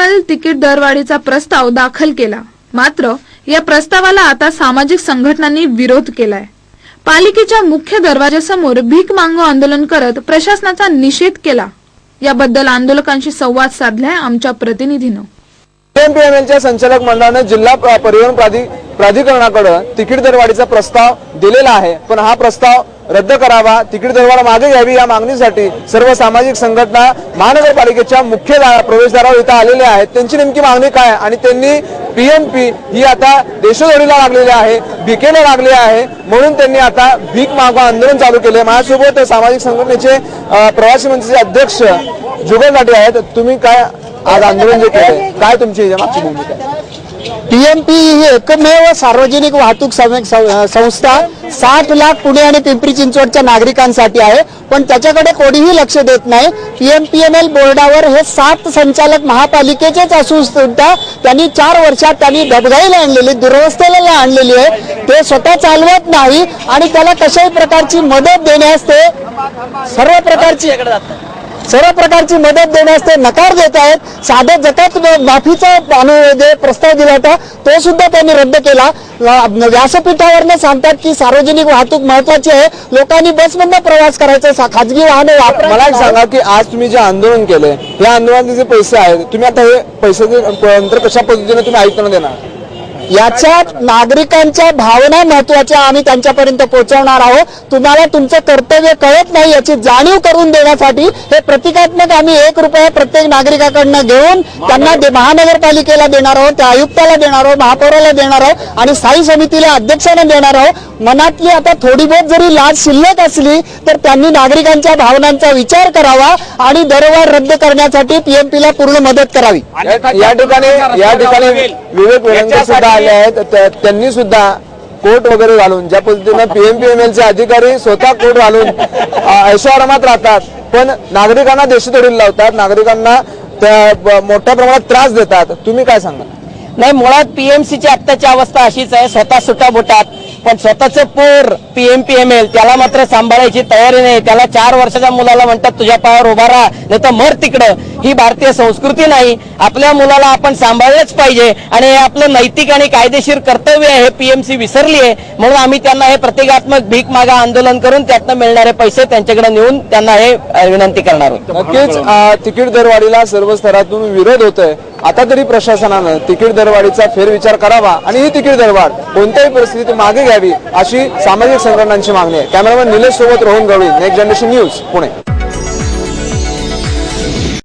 L ticket दरवाढीचा प्रस्ताव दाखल केला. मात्र या प्रस्तावाला आता सामाजिक संघटनांनी विरोध केलाय. पालिकेच्या मुख्य दरवाजासमोर भीक मागो आंदोलन करत प्रशासनाचा निषेध केला. याबद्दल आंदोलकांशी संवाद साधलाय आमच्या प्रतिनिधीनं. एमपीएमएलच्या संचालक मंडळाने जिल्हा परिवहन प्राधिकरणाकडे तिकीट दरवाढीचा प्रस्ताव दिलेला आहे. पण हा प्रस्ताव रद्द करावा तिकीट दरवाढ मागे घ्यावी या मागणीसाठी सर्व सामाजिक संघटना महानगरपालिकेच्या मुख्य प्रवेशद्वारावर इथं आलेल्या आहेत. त्यांची नेमकी मागणी काय आहे? आणि त्यांनी पीएमपी ही आता देशोधडीला लागलेली आहे भिकेला लागली आहे. म्हणून त्यांनी आता भीक मागवा आंदोलन चालू केले माझ्यासोबत सामाजिक संघटनेचे प्रवासी मंत्रीचे अध्यक्ष जुगल आहेत. तुम्ही काय आज आंदोलन जे केले काय तुमची याच्या मागची भूमिका टीएमपी ही एकमेव सार्वजनिक वाहतूक संस्था साठ लाख पुणे आणि पिंपरी चिंचवडच्या नागरिकांसाठी आहे. पण त्याच्याकडे कोणीही लक्ष देत नाही. पीएमपीएमएल बोर्डावर हे सात संचालक महापालिकेचेच असून सुद्धा त्यांनी चार वर्षात त्यांनी डबघाईला आणलेली दुरवस्थेला आणलेली आहे. ते स्वतः चालवत नाही आणि त्याला कशाही प्रकारची मदत देण्यास ते सर्व प्रकारची सर्व प्रकारची मदत देण्यास ते नकार देत आहेत. साधे जकात माफीचा जे प्रस्ताव दिला होता तो सुद्धा त्यांनी रद्द केला. व्यासपीठावरनं सांगतात की सार्वजनिक वाहतूक महत्वाची आहे. लोकांनी बसमधनं प्रवास करायचा. खाजगी वाहने मला एक सांगा की आज तुम्ही जे आंदोलन केले या आंदोलनाचे जे पैसे आहेत तुम्ही आता हे पैसे कशा पद्धतीने तुम्ही आयुक्तांना देणार? याच्यात नागरिकांच्या भावना महत्त्वाच्या आम्ही त्यांच्यापर्यंत पोहोचवणार आहोत. तुम्हाला तुमचं कर्तव्य कळत नाही याची जाणीव करून देण्यासाठी हे प्रतिकात्मक आम्ही एक रुपया प्रत्येक नागरिकाकडनं घेऊन त्यांना महानगरपालिकेला देणार आहोत त्या आयुक्ताला देणार आहोत महापौराला देणार आहोत आणि स्थायी समितीला अध्यक्षांना देणार आहोत. मनातली आता थोडी बहुत जरी लाज शिल्लक असली तर त्यांनी नागरिकांच्या भावनांचा विचार करावा आणि दरवाढ रद्द करण्यासाठी पीएमपीला पूर्ण मदत करावी. या ठिकाणी या ठिकाणी विवेक सुद्धा आले आहेत त्यांनी सुद्धा कोट वगैरे घालून ज्या पद्धतीनं पीएमपीएमएल चे अधिकारी स्वतः कोट घालून अ, ऐशोआरामात राहतात. पण नागरिकांना देशोधडीला लावतात नागरिकांना त्या मोठ्या प्रमाणात त्रास देतात. तुम्ही काय सांगा नाही मुळात पीएमसीची आत्ताची अवस्था अशीच आहे स्वतः सुटा बुटात पण स्वतःचं पोर पीएमपीएमएल त्याला मात्र सांभाळायची तयारी नाही. त्याला चार वर्षाच्या मुलाला म्हणतात तुझ्या पायावर उभा राहा नाही तर मर तिकडं. ही भारतीय संस्कृती नाही. आपल्या मुलाला आपण सांभाळलंच पाहिजे. आणि हे आपलं नैतिक आणि कायदेशीर कर्तव्य आहे. हे पीएमसी विसरली आहे. म्हणून आम्ही त्यांना हे प्रतिकात्मक भीक मागा आंदोलन करून त्यातनं मिळणारे पैसे त्यांच्याकडे नेऊन त्यांना हे विनंती करणार नक्कीच तिकीट दरवाढीला सर्व स्तरातून विरोध होतोय. आता तरी प्रशासनानं तिकीट दरवाढीचा फेरविचार करावा आणि ही तिकीट दरवाढ कोणत्याही परिस्थितीत मागे घ्यावी अशी सामाजिक संघटनांची मागणी आहे. कॅमेरामॅन निलेश सोबत Rohan Gawali next generation news Pune.